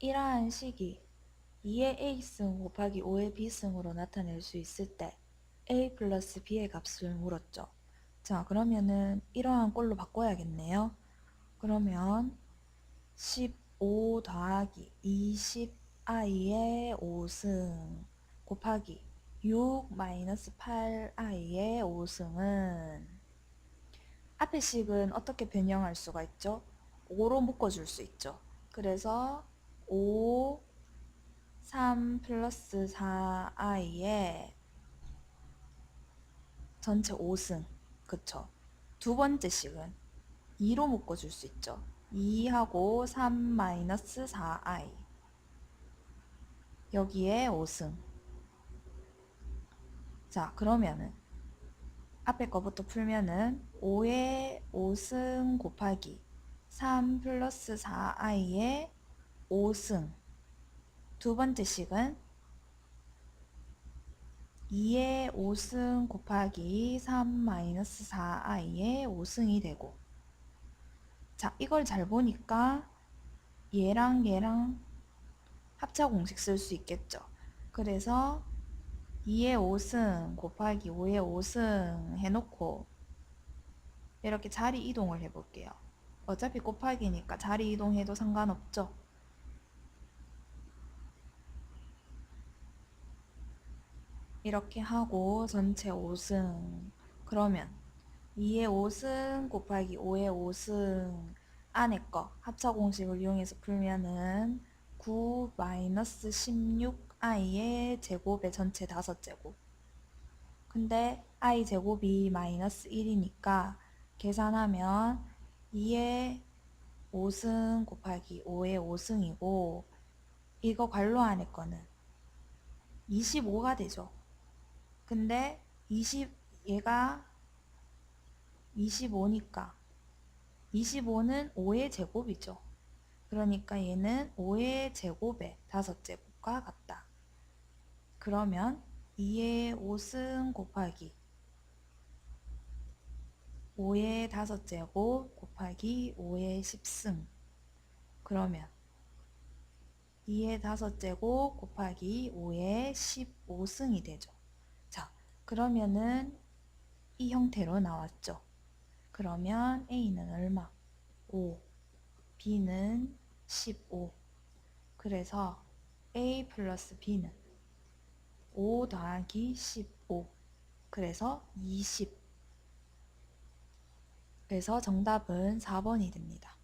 이러한 식이 2의 a승 곱하기 5의 b승으로 나타낼 수 있을 때 a 플러스 b의 값을 물었죠. 자 그러면은 이러한 꼴로 바꿔야겠네요. 그러면 15 더하기 20i의 5승 곱하기 6 마이너스 8i의 5승은 앞의 식은 어떻게 변형할 수가 있죠? 5로 묶어줄 수 있죠. 그래서 5, 3 플러스 4i의 전체 5승 그쵸? 두 번째 식은 2로 묶어줄 수 있죠. 2하고 3 마이너스 4i 여기에 5승 자 그러면은 앞에 거부터 풀면은 5의 5승 곱하기 3 플러스 4i의 5승. 두 번째 식은 2의 5승 곱하기 3 마이너스 4i의 5승이 되고. 자 이걸 잘 보니까 얘랑 얘랑 합차 공식 쓸 수 있겠죠. 그래서 2의 5승 곱하기 5의 5승 해놓고 이렇게 자리 이동을 해볼게요. 어차피 곱하기니까 자리 이동해도 상관없죠 이렇게 하고 전체 5승. 그러면 2의 5승 곱하기 5의 5승 안에 거 합차 공식을 이용해서 풀면은 9 마이너스 16i의 제곱의 전체 다섯 제곱. 근데 i 제곱이 마이너스 1이니까 계산하면 2의 5승 곱하기 5의 5승이고 이거 괄호 안에 거는 25가 되죠 근데 20 얘가 25니까 25는 5의 제곱이죠. 그러니까 얘는 5의 제곱의 다섯 제곱과 같다. 그러면 2의 5승 곱하기 5의 다섯 제곱 곱하기 5의 10승 그러면 2의 다섯 제곱 곱하기 5의 15승이 되죠. 자, 그러면은 이 형태로 나왔죠. 그러면 A는 얼마? 5, B는 15. 그래서 A 플러스 B는 5 더하기 15. 그래서 20. 그래서 정답은 4번이 됩니다.